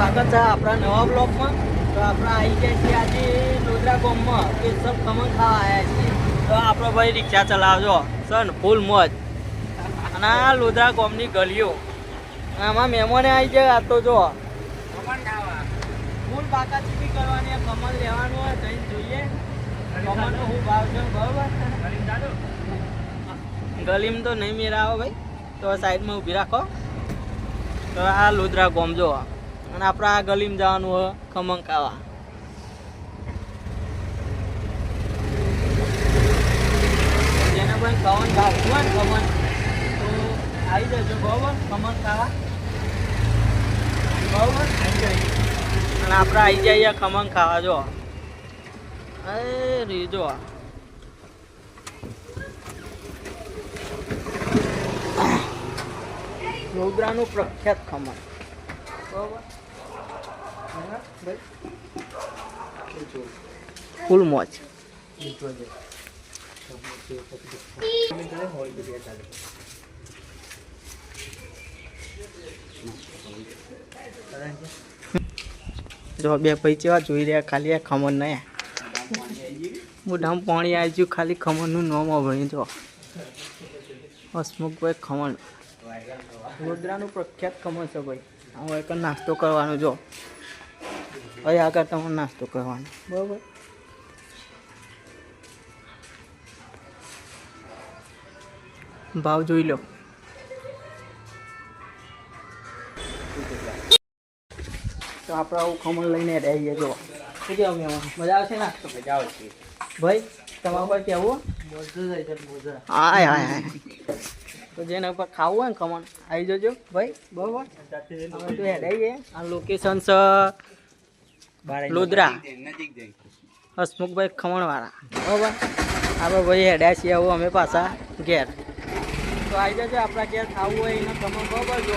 સ્વાગત છે આપણા નવા બ્લોગમાં. તો આપણે આવી ગયા છીએ આજે લોધરા ગામમાં. સ્પેશિયલ ખમણ ખાવા આવ્યા છીએ. તો આપણો ભાઈ રિક્ષા ચલાવજો. સન ફૂલ મોજ. અને આ લોદરા ગામની ગલીઓ. આમાં મહેમાને આવી જાય આ તો જો. ફૂલ બાકા ચીપી કરવાની ખમણ લેવાનું હોય જઈને જોઈએ. ખમણનો હું ભાવ છે બરોબર ગલીમ તો નહીં મેરાવો ભાઈ. તો સાઈડમાં ઊભી રાખો. તો આ લોધરા ગોમ જો. અને આપણે આ ગલીમાં જવાનું હોય ખમણ ખાવા જેને પણ કવન ખાવું હોય ને ખમણ તો આવી જજો, બરોબર? ખમણ ખાવા બરોબર અને આપણે આવી જઈએ ખમણ ખાવા જો. અરે રી જો. લોધરાનું પ્રખ્યાત ખમણ બરોબર? ફૂલ મોજ. જો બે ભાઈ કેવા જોઈ રહ્યા, ખાલી આ ખમણ નહીં. મોઢામાં પાણી આવી ગયું, ખાલી ખમણનું નામ ભણી જો. હસમુખભાઈ ખમણ. વડોદરાનું પ્રખ્યાત ખમણ છે ભાઈ. હવે એક નાસ્તો કરવાનો જો. અહીં આગળ તમારે નાસ્તો કરવાનો. બરાબર. ભાવ જોઈ લો. તો આપણે આવું ખમણ લઈને રહીએ જો. શું મહેમાન મજા આવશે નાસ્તો મજા આવશે ભાઈ તમારા પર કેવું? હાય હાય તો જેને ઉપર ખાવું હોય ને ખમણ આવી જજો. ભાઈ બરોબર. અમે તો હેડાઈએ આ લોકેશન છે. લોધરા હસમુખભાઈ ખમણવાળા. બરોબર આપણે ભાઈ હેડ્યા છીએ આવું અમે પાછા ઘેર. તો આવી જજો આપણા ઘેર ખાવું હોય એને ખમણ બરોબર જો